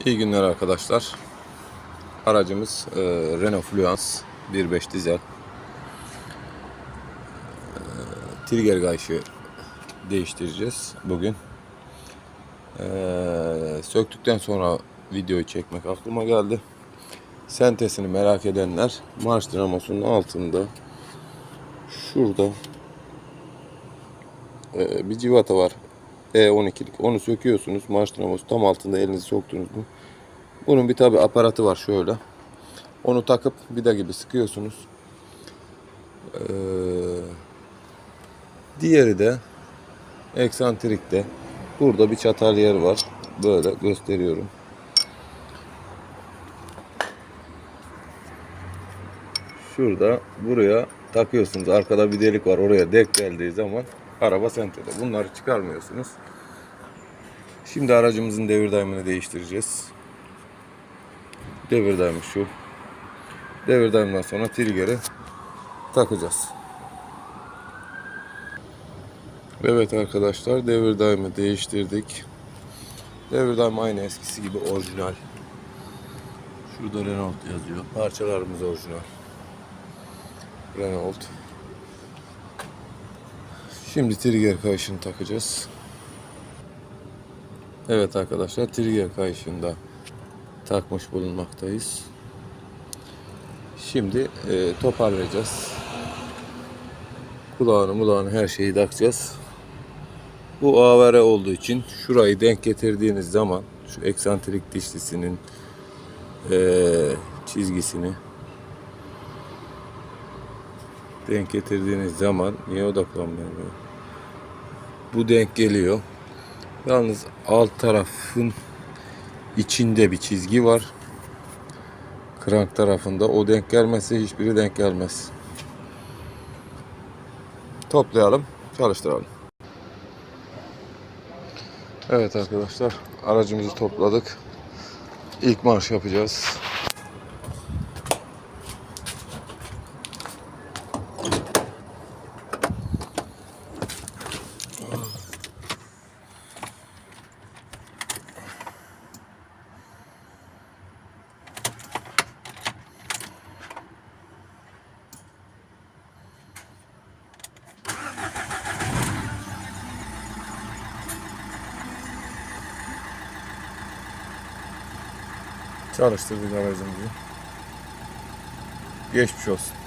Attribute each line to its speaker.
Speaker 1: İyi günler arkadaşlar. Aracımız e, Renault Fluence 1.5 dizel. E, trigger kayışı değiştireceğiz bugün. E, söktükten sonra videoyu çekmek aklıma geldi. Sentesini merak edenler marş dinamosunun altında şurada e, bir civata var. E12'lik. Onu söküyorsunuz. Marş dinamosu tam altında elinizi soktunuz mu? Bunun bir tabi aparatı var şöyle. Onu takıp vida gibi sıkıyorsunuz. Ee, diğeri de eksantrikte. Burada bir çatal yer var. Böyle gösteriyorum. Şurada buraya takıyorsunuz. Arkada bir delik var. Oraya dek geldiği zaman araba sentede. Bunları çıkarmıyorsunuz. Şimdi aracımızın devir daimini değiştireceğiz. Devir daimi şu. Devir daiminden sonra trigger'i takacağız. Evet arkadaşlar devir daimi değiştirdik. Devir daimi aynı eskisi gibi orijinal. Şurada Renault yazıyor. Parçalarımız orijinal. Renault. Şimdi trigger kayışını takacağız. Evet arkadaşlar trigger kayışında takmış bulunmaktayız. Şimdi e, toparlayacağız. Kulağını mulağını her şeyi takacağız. Bu AVR olduğu için şurayı denk getirdiğiniz zaman şu eksantrik dişlisinin e, çizgisini denk getirdiğiniz zaman niye odaklanmıyor? Bu denk geliyor. Yalnız alt tarafın içinde bir çizgi var. Krank tarafında o denk gelmezse hiçbiri denk gelmez. Toplayalım, çalıştıralım. Evet arkadaşlar, aracımızı topladık. İlk marş yapacağız. Çalıştırdık aracımızı. Geçmiş olsun.